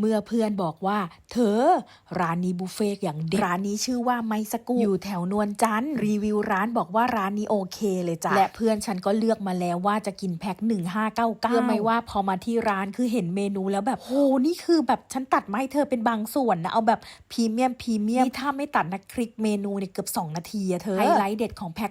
เมื่อเพื่อนบอกว่า เธอ ร้านนี้บุฟเฟ่ต์อย่างเด็ดร้านนี้ชื่อว่าไมสกูอยู่แถวนวลจันทร์รีวิวร้านบอกว่าร้านนี้โอเคเลยจ้ะและเพื่อนฉันก็เลือกมาแล้วว่าจะกินแพ็ค1599เพื่อไม่ว่าพอมาที่ร้านคือเห็นเมนูแล้วแบบโหนี่คือแบบฉันตัดมาให้เธอเป็นบางส่วนนะเอาแบบพรีเมียมพรีเมียมนี่ถ้าไม่ตัดนะคลิกเมนูเนี่ยเกือบ 2 นาทีอะเธอไฮไลท์เด็ดของแพ็ค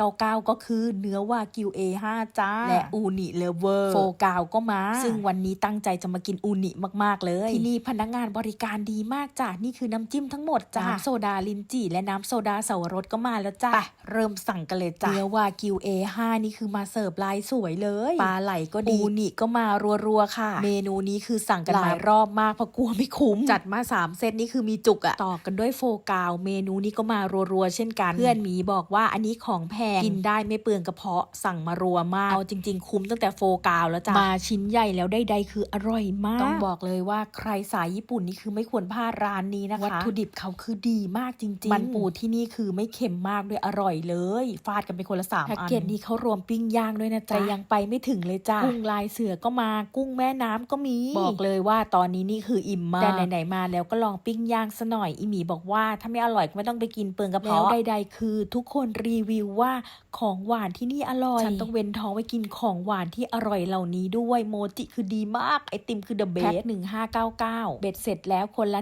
1599 ก็คือเนื้อวากิว A5 จ้าและอูนิเลเวอร์โฟกาวก็มา ซึ่งวันนี้ตั้งใจจะมากินอูนิมากๆเลยที่นี่พนักงานบริการดีมากจ้ะนี่คือน้ำจิ้มทั้งหมดจ้ะน้ำโซดาลินจี่และน้ำโซดาเสาวรสก็มาแล้วจ้ะไปเริ่มสั่งกันเลยจ้ะเนื้อวากิว A5 นี่คือมาเสิร์ฟลายสวยเลยปลาไหลก็ดีอูนิก็มารัวๆค่ะ เมนูนี้คือสั่งกันหลายรอบมากเพราะกลัวไม่คุ้ม จัดมา 3 เซตนี่คือมีจุกอะต่อกันด้วยโฟกาว เมนูนี้ก็มารัวๆเช่นกัน เพื่อนหมีบอกว่าอันนี้ของแพงกินได้ไม่เปลืองกระเพาะสั่งมารัวมากเอาจริง ๆ คุ้มตั้งแต่โฟกาวแล้วจ้ะมาชิ้นใหญ่แล้วได้ใดคืออร่อยมาก ต้องบอกเลยว่าใครสายญี่ปุ่นนี่คือไม่ควรพลาดร้านนี้นะคะ วัตถุดิบเขาคือดีมากจริง ๆ มันปูที่นี่คือไม่เค็มมากด้วยอร่อยเลย ฟาดกันไปคนละสามอันแพ็กเกจนี้เขารวมปิ้งย่างด้วยนะจ๊ะแต่ยังไปไม่ถึงเลยจ้ะกุ้งลายเสือก็มากุ้งแม่น้ำก็มี บอกเลยว่าตอนนี้นี่คืออิ่มมากแต่ไหนๆมาแล้วก็ลองปิ้งย่างซะหน่อยอีหมีบอกว่าถ้าไม่อร่อยก็ไม่ต้องไปกินเปลืองกระเพาะแล้วใดๆ คือทุกคนรีวิวว่าของหวานที่นี่อร่อยฉันต้องเว้นท้องไว้กินของหวานที่อร่อยเหล่านี้ด้วยโมจิคือดีมากไอติมคือเดอะเบสหนึ่งห้าเก้าเก้าเบ็ดเสร็จแล้วคนละ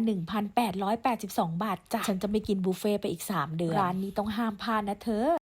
1,882 บาทจ้ะ ฉันจะไม่กินบุฟเฟ่ไปอีก 3 เดือน ร้านนี้ต้องห้ามพลาดนะเธอ